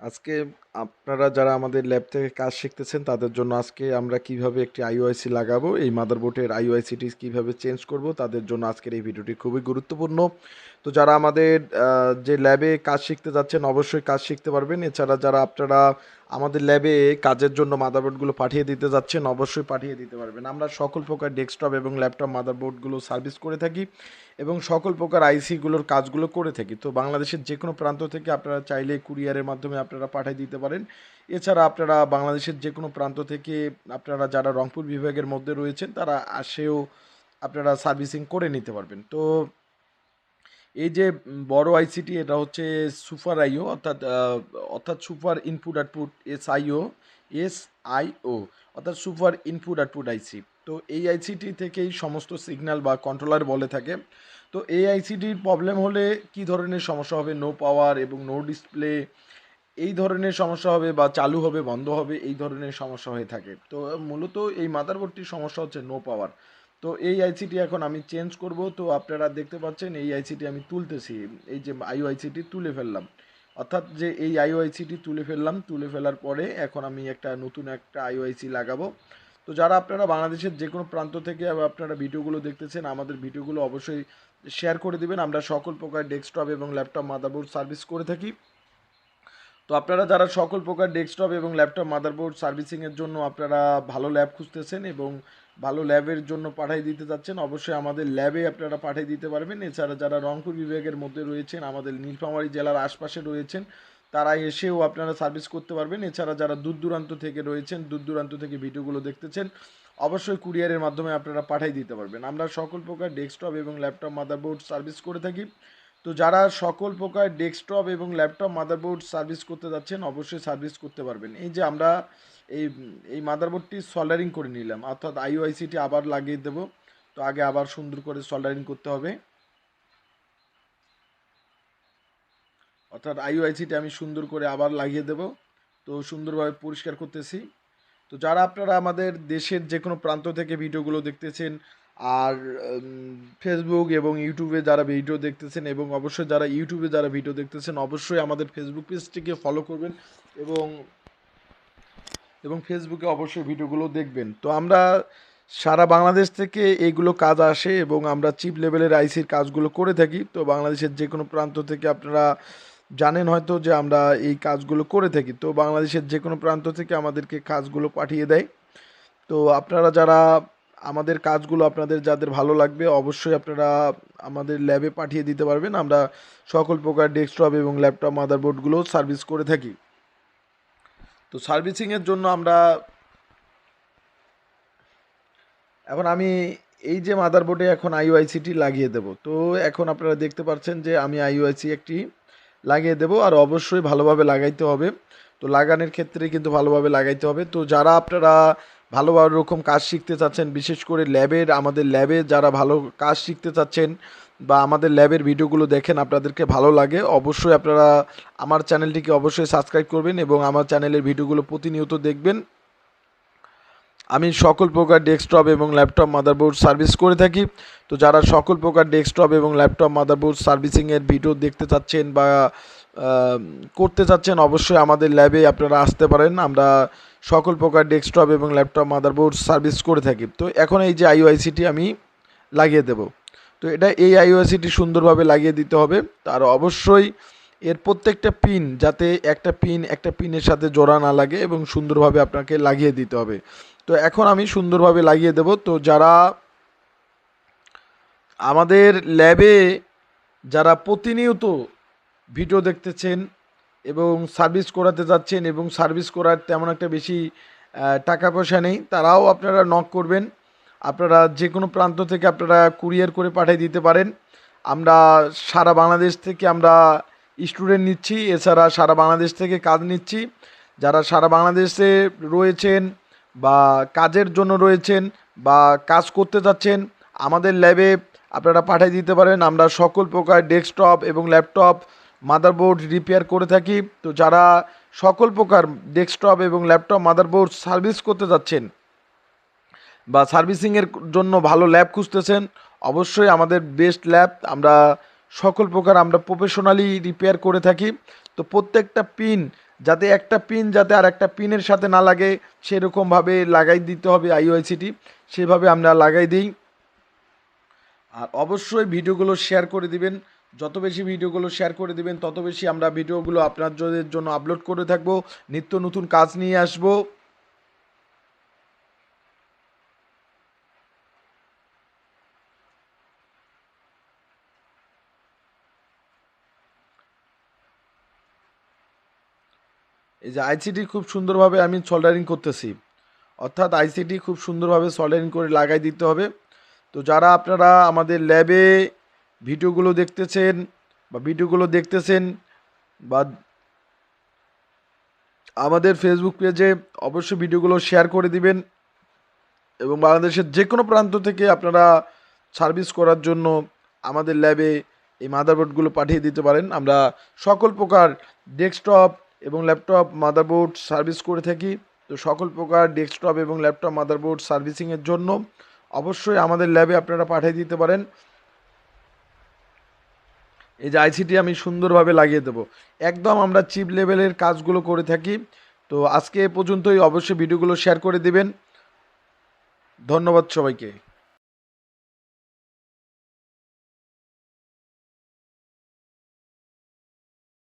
আজকে আপনারা যারা আমাদের ল্যাব থেকে কাজ শিখতেছেন, তাদের জন্য আজকে আমরা কীভাবে একটি আইওআইসি লাগাবো, এই মাদারবোর্ডের আইওআইসিটি কীভাবে চেঞ্জ করব, তাদের জন্য আজকের এই ভিডিওটি খুবই গুরুত্বপূর্ণ। তো যারা আমাদের যে ল্যাবে কাজ শিখতে যাচ্ছেন, অবশ্যই কাজ শিখতে পারবেন। এছাড়া যারা আপনারা আমাদের ল্যাবে কাজের জন্য মাদারবোর্ডগুলো পাঠিয়ে দিতে যাচ্ছেন, অবশ্যই পাঠিয়ে দিতে পারবেন। আমরা সকল প্রকার ডেস্কটপ এবং ল্যাপটপ মাদারবোর্ডগুলো সার্ভিস করে থাকি এবং সকল প্রকার আইসিগুলোর কাজগুলো করে থাকি। তো বাংলাদেশের যে কোনো প্রান্ত থেকে আপনারা চাইলে কুরিয়ারের মাধ্যমে আপনারা পাঠিয়ে দিতে পারেন। এছাড়া আপনারা বাংলাদেশের যে কোনো প্রান্ত থেকে আপনারা যারা রংপুর বিভাগের মধ্যে রয়েছেন, তারা আসেও আপনারা সার্ভিসিং করে নিতে পারবেন। তো এই যে বড় আইসিটি এটা হচ্ছে সুপার আইও অর্থাৎ অর্থাৎ super input output S IO S IO অর্থাৎ সুপার ইনপুট আউটপুট আইসি তো এই আইসিটি থেকেই সমস্ত সিগন্যাল বা কন্ট্রোলার বলে থাকে। তো এই আইসিটির প্রবলেম হলে কি ধরনের সমস্যা হবে? নো পাওয়ার এবং নো ডিসপ্লে এই ধরনের সমস্যা হবে বা চালু হবে, বন্ধ হবে, এই ধরনের সমস্যা হয়ে থাকে। তো মূলত এই মাদারবোর্ডটির সমস্যা হচ্ছে নো পাওয়ার তো এই আইসিটি এখন আমি চেঞ্জ করব। তো আপনারা দেখতে পাচ্ছেন এই আইসিটি আমি তুলতেছি। এই যে আইও আইসিটি তুলে ফেললাম। অর্থাৎ যে এই আইও আইসিটি তুলে ফেললাম, তুলে ফেলার পরে এখন আমি একটা নতুন একটা আইও আইসি লাগাবো। তো যারা আপনারা বাংলাদেশের যে কোনো প্রান্ত থেকে আপনারা ভিডিওগুলো দেখতেছেন, আমাদের ভিডিওগুলো অবশ্যই শেয়ার করে দিবেন। আমরা সকল প্রকার ডেস্কটপ এবং ল্যাপটপ মাদারবোর্ড সার্ভিস করে থাকি। তো আপনারা যারা সকল প্রকার ডেস্কটপ এবং ল্যাপটপ মাদারবোর্ড সার্ভিসিংয়ের জন্য আপনারা ভালো ল্যাব খুঁজতেছেন এবং ভালো ল্যাবের জন্য পাঠিয়ে দিতে যাচ্ছেন, অবশ্যই আমাদের ল্যাবে আপনারা পাঠিয়ে দিতে পারবেন। এছাড়া যারা রংপুর বিভাগের মধ্যে রয়েছেন, আমাদের নীলফামারী জেলার আশপাশে রয়েছেন, তারা এসেও আপনারা সার্ভিস করতে পারবেন। এছাড়া যারা দূর দূরান্ত থেকে রয়েছেন, দূর দূরান্ত থেকে ভিডিওগুলো দেখতেছেন, অবশ্যই কুরিয়ারের মাধ্যমে আপনারা পাঠিয়ে দিতে পারবেন। আমরা সকল প্রকার ডেস্কটপ এবং ল্যাপটপ মাদারবোর্ড সার্ভিস করে থাকি। তো যারা সকল প্রকার ডেস্কটপ এবং ল্যাপটপ, মাদারবোর্ড সার্ভিস করতে যাচ্ছেন, অবশ্যই সার্ভিস করতে পারবেন। এই যে আমরা এই এই মাদারবোর্ডটি সল্ডারিং করে নিলাম, অর্থাৎ আইওআইসিটি আবার লাগিয়ে দেব। তো আগে আবার সুন্দর করে সল্ডারিং করতে হবে। অর্থাৎ আইওআইসিটি আমি সুন্দর করে আবার লাগিয়ে দেব। তো সুন্দরভাবে পরিষ্কার করতেছি। তো যারা আপনারা আমাদের দেশের যে কোনো প্রান্ত থেকে ভিডিওগুলো দেখতেছেন আর ফেসবুক এবং ইউটিউবে যারা ভিডিও দেখতেছেন এবং অবশ্যই যারা ইউটিউবে যারা ভিডিও দেখতেছেন, অবশ্যই আমাদের ফেসবুক পেজটিকে ফলো করবেন এবং এবং ফেসবুকে অবশ্যই ভিডিওগুলো দেখবেন। তো আমরা সারা বাংলাদেশ থেকে এইগুলো কাজ আসে এবং আমরা চিপ লেভেলের আইসির কাজগুলো করে থাকি। তো বাংলাদেশের যে কোনো প্রান্ত থেকে আপনারা জানেন হয়তো যে আমরা এই কাজগুলো করে থাকি। তো বাংলাদেশের যে কোনো প্রান্ত থেকে আমাদেরকে কাজগুলো পাঠিয়ে দেয়। তো আপনারা যারা আমাদের কাজগুলো আপনাদের যাদের ভালো লাগবে, অবশ্যই আপনারা আমাদের ল্যাবে পাঠিয়ে দিতে পারবেন। আমরা সকল প্রকার ডেস্কটপ এবং ল্যাপটপ মাদারবোর্ডগুলো সার্ভিস করে থাকি। তো সার্ভিসিংয়ের জন্য আমরা এখন আমি এই যে মাদারবোর্ডে এখন আইওআইসিটি লাগিয়ে দেব। তো এখন আপনারা দেখতে পাচ্ছেন যে আমি আইওআইসি একটি লাগিয়ে দেব আর অবশ্যই ভালোভাবে লাগাইতে হবে। তো লাগানোর ক্ষেত্রে কিন্তু ভালোভাবে লাগাইতে হবে। তো যারা আপনারা ভালোভাবে রকম কাজ শিখতে চাচ্ছেন, বিশেষ করে ল্যাবের, আমাদের ল্যাবে যারা ভালো কাজ শিখতে চাচ্ছেন বা আমাদের ল্যাবের ভিডিওগুলো দেখেন আপনাদেরকে ভালো লাগে, অবশ্যই আপনারা আমার চ্যানেলটিকে অবশ্যই সাবস্ক্রাইব করবেন এবং আমার চ্যানেলের ভিডিওগুলো প্রতিনিয়ত দেখবেন। আমি সকল প্রকার ডেস্কটপ এবং ল্যাপটপ, মাদারবোর্ড সার্ভিস করে থাকি। তো যারা সকল প্রকার ডেস্কটপ এবং ল্যাপটপ, মাদারবোর্ড সার্ভিসিংয়ের ভিডিও দেখতে চাচ্ছেন বা করতে চাচ্ছেন অবশ্যই আমাদের ল্যাবে আপনারা আসতে পারেন। আমরা সকল প্রকার ডেস্কটপ এবং ল্যাপটপ, মাদারবোর্ড সার্ভিস করে থাকি। তো এখন এই যে আইওআইসিটি আমি লাগিয়ে দেব। তো এটা এই আইওআইসিটি সুন্দরভাবে লাগিয়ে দিতে হবে। তার অবশ্যই এর প্রত্যেকটা পিন যাতে একটা পিন একটা পিনের সাথে জোড়া না লাগে এবং সুন্দরভাবে আপনাকে লাগিয়ে দিতে হবে। তো এখন আমি সুন্দরভাবে লাগিয়ে দেব। তো যারা আমাদের ল্যাবে যারা প্রতিনিয়ত ভিডিও দেখতেছেন এবং সার্ভিস করাতে যাচ্ছেন এবং সার্ভিস করার তেমন একটা বেশি টাকা পয়সা নেই। তারাও আপনারা নক করবেন। আপনারা যে কোনো প্রান্ত থেকে আপনারা কুরিয়ার করে পাঠিয়ে দিতে পারেন। আমরা সারা বাংলাদেশ থেকে আমরা স্টুডেন্ট নিচ্ছি, এছাড়া সারা বাংলাদেশ থেকে কাজ নিচ্ছি। যারা সারা বাংলাদেশে রয়েছেন বা কাজের জন্য রয়েছেন বা কাজ করতে যাচ্ছেন, আমাদের ল্যাবে আপনারা পাঠিয়ে দিতে পারেন। আমরা সকল প্রকার ডেস্কটপ এবং ল্যাপটপ মাদারবোর্ড রিপেয়ার করে থাকি। তো যারা সকল প্রকার ডেস্কটপ এবং ল্যাপটপ মাদারবোর্ড সার্ভিস করতে যাচ্ছেন বা সার্ভিসিংয়ের জন্য ভালো ল্যাব খুঁজতেছেন, অবশ্যই আমাদের বেস্ট ল্যাব আমরা সকল প্রকার আমরা প্রফেশনালি রিপেয়ার করে থাকি। তো প্রত্যেকটা পিন যাতে একটা পিন যাতে আর একটা পিনের সাথে না লাগে, সেরকমভাবে লাগাই দিতে হবে আইওআইসিটি সেভাবে আমরা লাগাই দিই। আর অবশ্যই ভিডিওগুলো শেয়ার করে দিবেন। যত বেশি ভিডিওগুলো শেয়ার করে দিবেন, তত বেশি আমরা ভিডিওগুলো আপনাদের জন্য আপলোড করে থাকব। নিত্য নতুন কাজ নিয়ে আসব। এই যে আইসিটি খুব সুন্দরভাবে আমি সোল্ডারিং করতেছি। অর্থাৎ আইসিটি খুব সুন্দরভাবে সোল্ডারিং করে লাগাই দিতে হবে। তো যারা আপনারা আমাদের ল্যাবে ভিডিওগুলো দেখতেছেন বা ভিডিওগুলো দেখতেছেন বা আমাদের ফেসবুক পেজে অবশ্যই ভিডিওগুলো শেয়ার করে দিবেন এবং বাংলাদেশের যে কোনো প্রান্ত থেকে আপনারা সার্ভিস করার জন্য আমাদের ল্যাবে এই মাদারবোর্ডগুলো পাঠিয়ে দিতে পারেন। আমরা সকল প্রকার ডেস্কটপ এবং ল্যাপটপ মাদারবোর্ড সার্ভিস করে থাকি। তো সকল প্রকার ডেস্কটপ এবং ল্যাপটপ মাদারবোর্ড সার্ভিসিংয়ের জন্য অবশ্যই আমাদের ল্যাবে আপনারা পাঠিয়ে দিতে পারেন। এই যে আইসিটি আমি সুন্দরভাবে লাগিয়ে দেবো। একদম আমরা চিপ লেভেলের কাজগুলো করে থাকি। তো আজকে এ পর্যন্তই। অবশ্যই ভিডিওগুলো শেয়ার করে দিবেন। ধন্যবাদ সবাইকে।